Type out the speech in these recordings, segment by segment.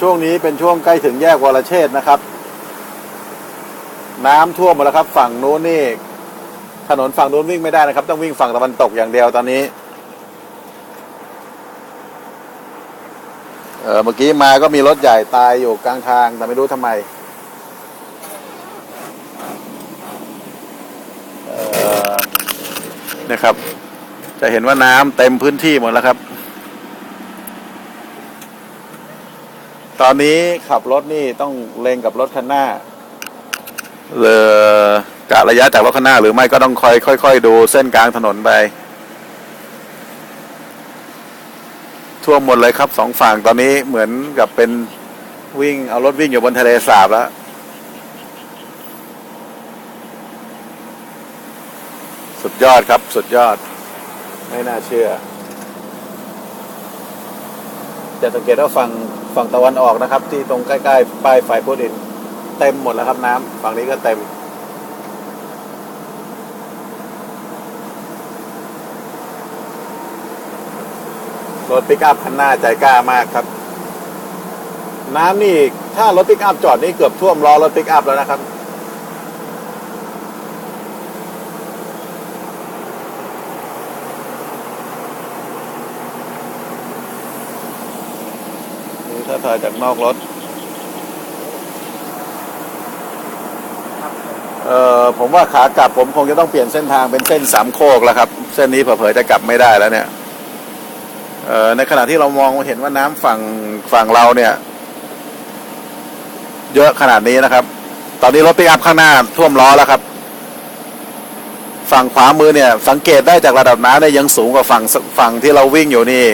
ช่วงนี้เป็นช่วงใกล้ถึงแยกวรเชษฐ์นะครับ น้ำท่วมหมดแล้วครับ ฝั่งนู้นนี่ ถนนฝั่งโน้นวิ่งไม่ได้นะครับ ต้องวิ่งฝั่งตะวันตกอย่างเดียวตอนนี้เมื่อกี้มาก็มีรถใหญ่ตายอยู่กลางทางแต่ไม่รู้ทำไมนะครับ จะเห็นว่าน้ำเต็มพื้นที่หมดแล้วครับ ตอนนี้ขับรถนี่ต้องเล็งกับรถคันหน้าเลยกะระยะจากรถคันหน้า หรือไม่ก็ต้องคอยค่อยๆดูเส้นกลางถนนไปท่วมหมดเลยครับสองฝั่งตอนนี้เหมือนกับเป็นวิ่งเอารถวิ่งอยู่บนทะเลสาบแล้วสุดยอดครับ สุดยอด ไม่น่าเชื่อ จะสังเกตว่าฝั่ง ฝั่งตะวันออกนะครับ ที่ตรงใกล้ๆป้ายไฟโพดินเต็มหมดแล้วครับน้ำฝั่งนี้ก็เต็ม รถปิกอัพคันหน้าใจกล้ามากครับ น้ำนี่ถ้ารถปิกอัพจอดนี่เกือบท่วมล้อรถปิกอัพแล้วนะครับ ถ้าถ่ายจากนอกรถ เอ่อผมว่าขากลับผมคงจะต้องเปลี่ยนเส้นทางเป็นเส้นสามโคกแล้วครับ เส้นนี้เผลอๆจะกลับไม่ได้แล้วเนี่ยเอ่อในขณะที่เรามองเห็นว่าน้ำฝั่งฝั่งเราเนี่ย เยอะขนาดนี้นะครับ ตอนนี้รถปิกอัพข้างหน้าท่วมล้อแล้วครับ ฝั่งขวามือเนี่ย สังเกตได้จากระดับน้ำเนี่ยยังสูงกว่าฝั่งฝั่งที่เราวิ่งอยู่นี่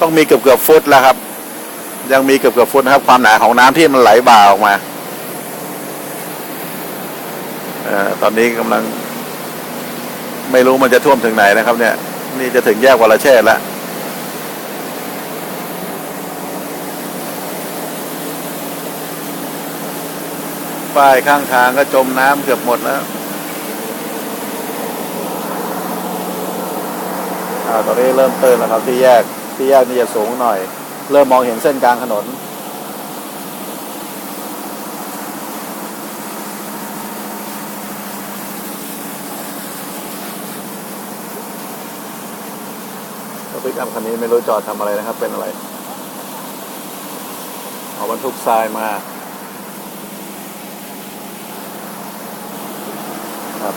ต้องมีเกือบเกือบๆฟุตแล้วครับ ยังมีเกือบเกือบฟุตนะครับ ความหนาของน้ำที่มันไหลบ่าออกมาอตอนนี้กำลัง ไม่รู้มันจะท่วมถึงไหนนะครับ เนี่ย นี่จะถึงแยกวรเชษแล้วป้ายข้างทางก็จมน้ำเกือบหมดแล้วอ่าตอนนี้เริ่มเตื้นแล้วครับที่แยกที่แยกนี่จะสูงหน่อย เริ่มมองเห็นเส้นกลางถนนรถปิกอัพคันนี้ไม่รู้จอดทำอะไรนะครับ เป็นอะไร เอาบรรทุกทรายมาครับ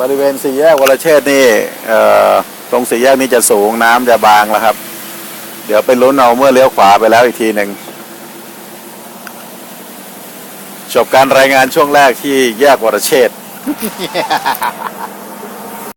บริเวณสี่แยกวรเชษฐ์นี่เอ่อ ตรงสี่แยกนี้จะสูงน้ำจะบางแล้วครับ เดี๋ยวไปลุ้นเอาเมื่อเลี้ยวขวาไปแล้วอีกทีหนึ่งจบการรายงานช่วงแรกที่แยกวรเชษ